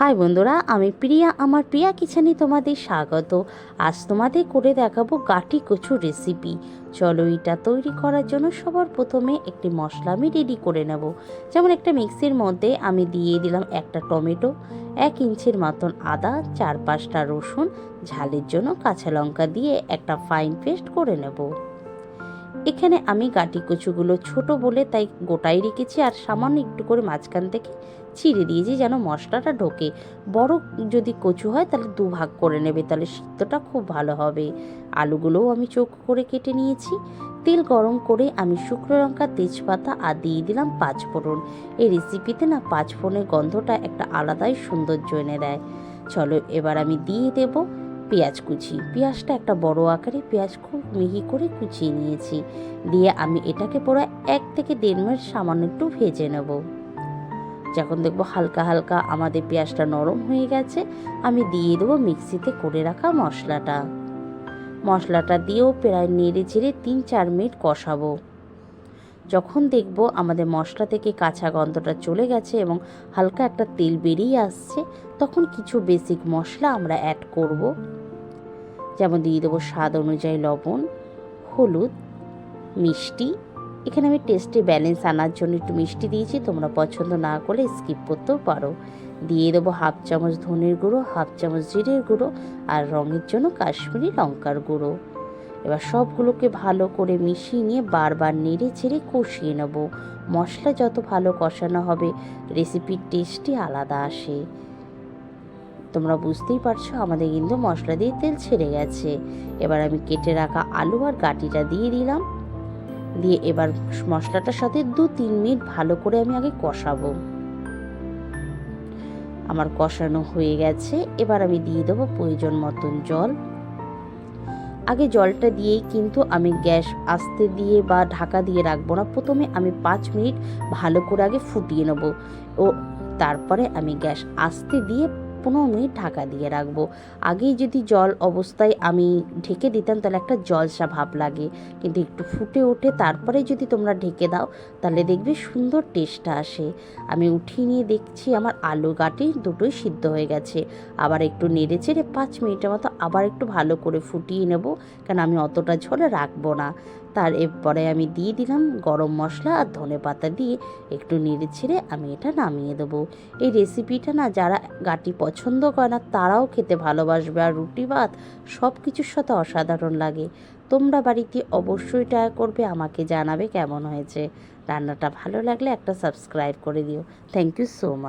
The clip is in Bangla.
হাই বন্ধুরা, আমি প্রিয়া, আমার প্রিয়া কিচেনে তোমাদের স্বাগত। আজ তোমাদের করে দেখাবো গাটি কচু রেসিপি চলো এটা তৈরি করার জন্য সবার প্রথমে একটি মশলা আমি রেডি করে নেব। যেমন একটা মিক্সির মধ্যে আমি দিয়ে দিলাম একটা টমেটো, এক ইঞ্চির মতন আদা, চার পাঁচটা রসুন, ঝালের জন্য কাঁচা লঙ্কা দিয়ে একটা ফাইন পেস্ট করে নেব। এখানে আমি গাটি কচুগুলো ছোট বলে তাই গোটাই রেখেছি আর সামান্য একটু করে মাঝখান থেকে ছিঁড়ে দিয়েছি যেন মশলাটা ঢোকে। বড় যদি কচু হয় তাহলে দু ভাগ করে নেবে, তাহলে সিদ্ধটা খুব ভালো হবে। আলুগুলোও আমি চোখ করে কেটে নিয়েছি। তেল গরম করে আমি শুকনো লঙ্কা, তেজপাতা আর দিয়ে দিলাম পাঁচ ফোড়ন। এই রেসিপিতে না পাঁচ ফোড়নের গন্ধটা একটা আলাদাই সৌন্দর্য এনে দেয়। চলো এবার আমি দিয়ে দেব। পেঁয়াজ কুচি। পেঁয়াজটা একটা বড় আকারে পেঁয়াজ খুব মিহি করে কুচিয়ে নিয়েছি। দিয়ে আমি এটাকে পুরো এক থেকে দেড় মিনিট সামান্য একটু ভেজে নেব। যখন দেখব হালকা হালকা আমাদের পেঁয়াজটা নরম হয়ে গেছে, আমি দিয়ে দেবো মিক্সিতে করে রাখা মশলাটা। মশলাটা দিয়েও প্রায় নেড়ে চেড়ে তিন চার মিনিট কষাবো। যখন দেখব আমাদের মশলা থেকে কাঁচা গন্ধটা চলে গেছে এবং হালকা একটা তেল বেরিয়ে আসছে, তখন কিছু বেসিক মশলা আমরা অ্যাড করব। যেমন দিয়ে দেবো স্বাদ অনুযায়ী লবণ, হলুদ, মিষ্টি। এখানে আমি টেস্টে ব্যালেন্স আনার জন্য একটু মিষ্টি দিয়েছি, তোমরা পছন্দ না করলে স্কিপ করতেও পারো। দিয়ে দেবো হাফ চামচ ধনের গুঁড়ো হাফ চামচ জিরের গুঁড়ো আর রঙের জন্য কাশ্মীরি লঙ্কার গুঁড়ো। এবার সবগুলোকে ভালো করে মিশিয়ে নিয়ে বারবার নেড়ে চেড়ে কষিয়ে নেব। মশলা যত ভালো কষানো হবে রেসিপির টেস্টই আলাদা আসে। তোমরা বুঝতেই পারছ, আমাদের কিন্তু মশলা দিয়ে তেল ছেড়ে গেছে। এবার আমি কেটে রাখা আলু আর গাটিটা দিয়ে দিলাম। দিয়ে এবার মশলাটার সাথে দু তিন মিনিট ভালো করে আমি আগে কষাবো। আমার কষানো হয়ে গেছে। এবার আমি দিয়ে দেবো প্রয়োজন মতন জল। আগে জলটা দিয়েই কিন্তু আমি গ্যাস আস্তে দিয়ে বা ঢাকা দিয়ে রাখব না। প্রথমে আমি পাঁচ মিনিট ভালো করে আগে ফুটিয়ে নেব। ও, তারপরে আমি গ্যাস আস্তে দিয়ে পনেরো মিনিট ঢাকা দিয়ে রাখব। আগেই যদি জল অবস্থায় আমি ঢেকে দিতাম, তাহলে একটা জলসা ভাব লাগে। কিন্তু একটু ফুটে ওঠে তারপরে যদি তোমরা ঢেকে দাও, তাহলে দেখবে সুন্দর টেস্টটা আসে। আমি উঠিয়ে নিয়ে দেখছি, আমার আলু গাটি দুটোই সিদ্ধ হয়ে গেছে। আবার একটু নেড়ে চেড়ে পাঁচ মিনিটের মতো আবার একটু ভালো করে ফুটিয়ে নেব কারণ আমি অতটা ঝোলে রাখব না। তার এরপরে আমি দিয়ে দিলাম গরম মশলা আর ধনে পাতা দিয়ে একটু নেড়ে ছেড়ে আমি এটা নামিয়ে দেবো। এই রেসিপিটা না, যারা গাটি পছন্দ করে না, তারাও খেতে ভালোবাসবে। আর রুটি ভাত সব কিছুর সাথে অসাধারণ লাগে। তোমরা বাড়িতে অবশ্যই ট্রাই করবে, আমাকে জানাবে কেমন হয়েছে। রান্নাটা ভালো লাগলে একটা সাবস্ক্রাইব করে দিও। Thank you so much